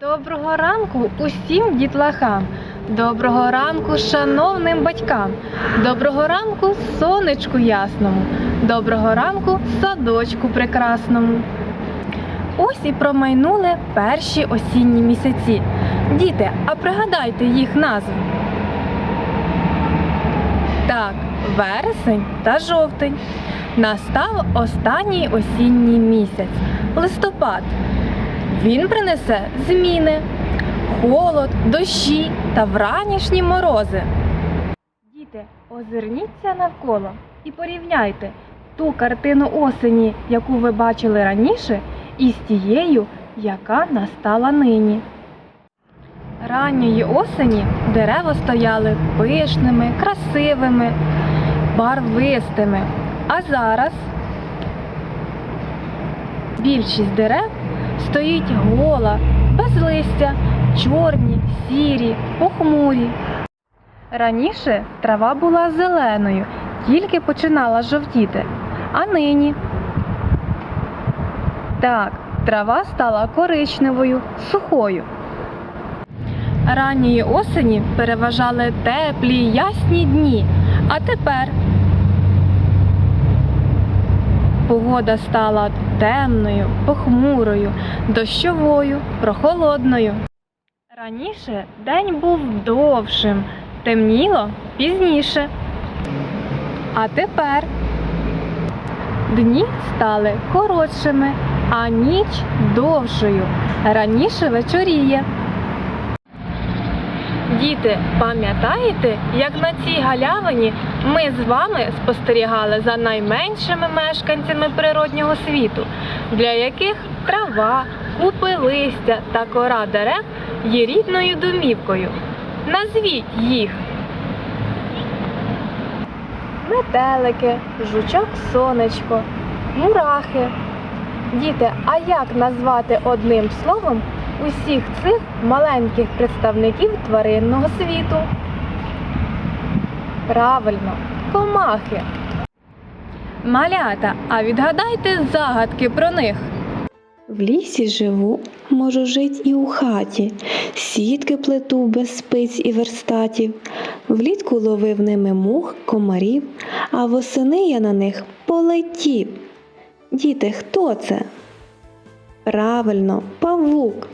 Доброго ранку усім дітлахам. Доброго ранку шановним батькам. Доброго ранку сонечку ясному. Доброго ранку садочку прекрасному. Ось і промайнули перші осінні місяці. Діти, а пригадайте їх назву. Так, вересень та жовтень. Настав останній осінній місяць листопад. Він принесе зміни, холод, дощі та вранішні морози. Діти, озирніться навколо і порівняйте ту картину осені, яку ви бачили раніше, із тією, яка настала нині. Ранньої осені дерева стояли пишними, красивими, барвистими. А зараз більшість дерев стоїть гола, без листя, чорні, сірі, похмурі. Раніше трава була зеленою, тільки починала жовтіти. А нині так, трава стала коричневою, сухою. Ранньої осені переважали теплі, ясні дні, а тепер погода стала темною, похмурою, дощовою, прохолодною. Раніше день був довшим, темніло пізніше. А тепер дні стали коротшими, а ніч довшою. Раніше вечоріє. Діти, пам'ятаєте, як на цій галявині ми з вами спостерігали за найменшими мешканцями природнього світу, для яких трава, купи листя та кора дерев є рідною домівкою. Назвіть їх. Метелики, жучок сонечко, мурахи. Діти, а як назвати одним словом усіх цих маленьких представників тваринного світу? Правильно, комахи. Малята, а відгадайте загадки про них. В лісі живу, можу жить і у хаті, сітки плету без спиць і верстатів, влітку ловив ними мух, комарів, а восени я на них полетів. Діти, хто це? Правильно, павук.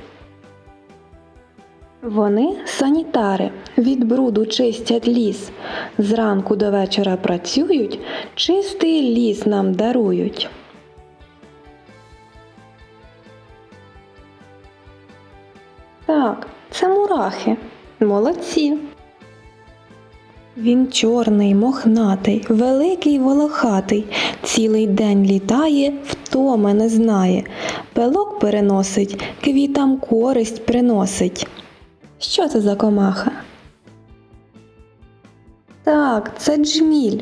Вони санітари, від бруду чистять ліс. Зранку до вечора працюють, чистий ліс нам дарують. Так, це мурахи. Молодці. Він чорний, мохнатий, великий волохатий, цілий день літає, втоми не знає. Пилок переносить, квітам користь приносить. Що це за комаха? Так, це джміль.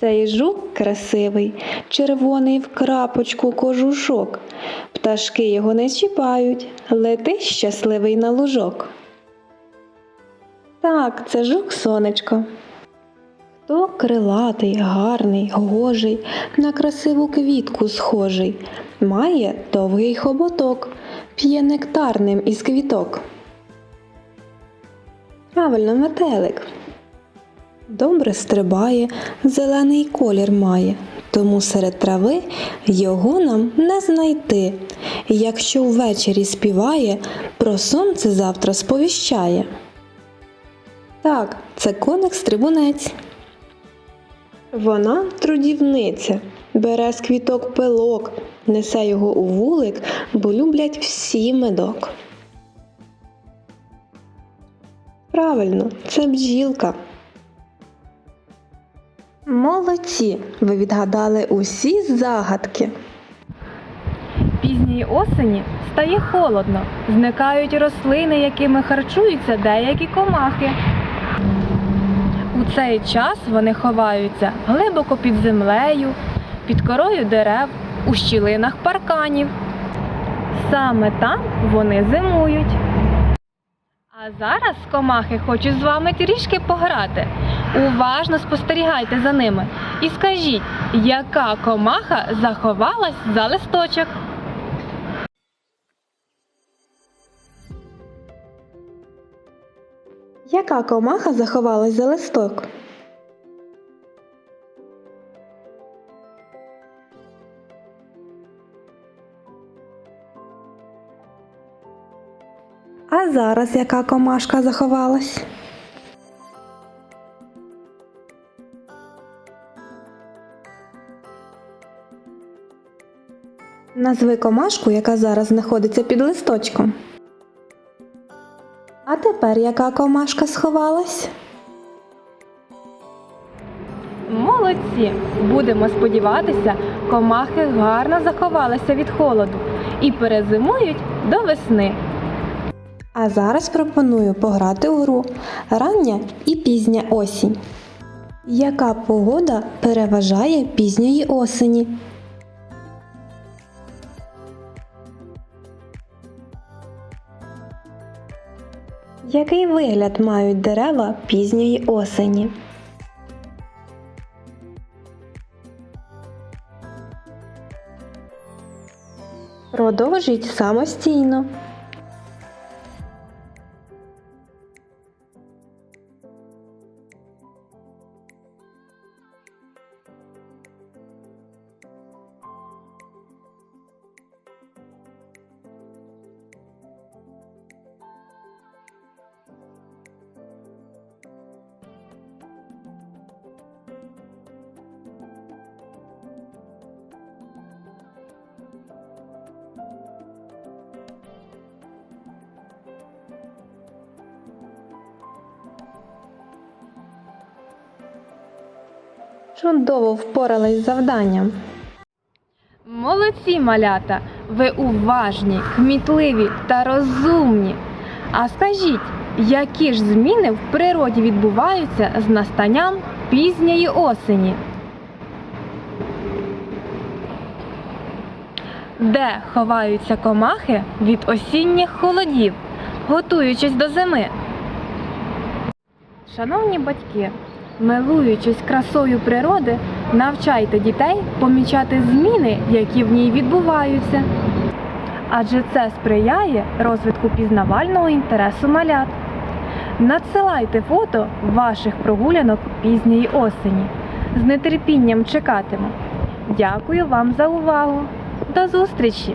Цей жук красивий, червоний в крапочку кожушок. Пташки його не чіпають, лети щасливий на лужок. Так, це жук сонечко. Хто крилатий, гарний, гожий, на красиву квітку схожий, має довгий хоботок, п'є нектарним із квіток. Правильно, метелик. Добре стрибає, зелений колір має, тому серед трави його нам не знайти. Якщо ввечері співає, про сонце завтра сповіщає. Так, це коник стрибунець. Вона трудівниця, бере з квіток пилок, несе його у вулик, бо люблять всі медок. Правильно, це бджілка. Молодці! Ви відгадали усі загадки. Пізньої осені стає холодно, зникають рослини, якими харчуються деякі комахи. У цей час вони ховаються глибоко під землею, під корою дерев, у щілинах парканів. Саме там вони зимують. А зараз комахи хочуть з вами трішки пограти. Уважно спостерігайте за ними і скажіть, яка комаха заховалась за листочок. Яка комаха заховалась за листок? Зараз яка комашка заховалась? Назви комашку, яка зараз знаходиться під листочком. А тепер яка комашка сховалась? Молодці! Будемо сподіватися, комахи гарно заховалися від холоду і перезимують до весни. А зараз пропоную пограти у гру рання і пізня осінь. Яка погода переважає пізньої осені? Який вигляд мають дерева пізньої осені? Продовжіть самостійно. Чудово впорались з завданням. Молодці, малята! Ви уважні, кмітливі та розумні. А скажіть, які ж зміни в природі відбуваються з настанням пізньої осені? Де ховаються комахи від осінніх холодів, готуючись до зими? Шановні батьки, милуючись красою природи, навчайте дітей помічати зміни, які в ній відбуваються. Адже це сприяє розвитку пізнавального інтересу малят. Надсилайте фото ваших прогулянок пізньої осені. З нетерпінням чекатиму. Дякую вам за увагу. До зустрічі!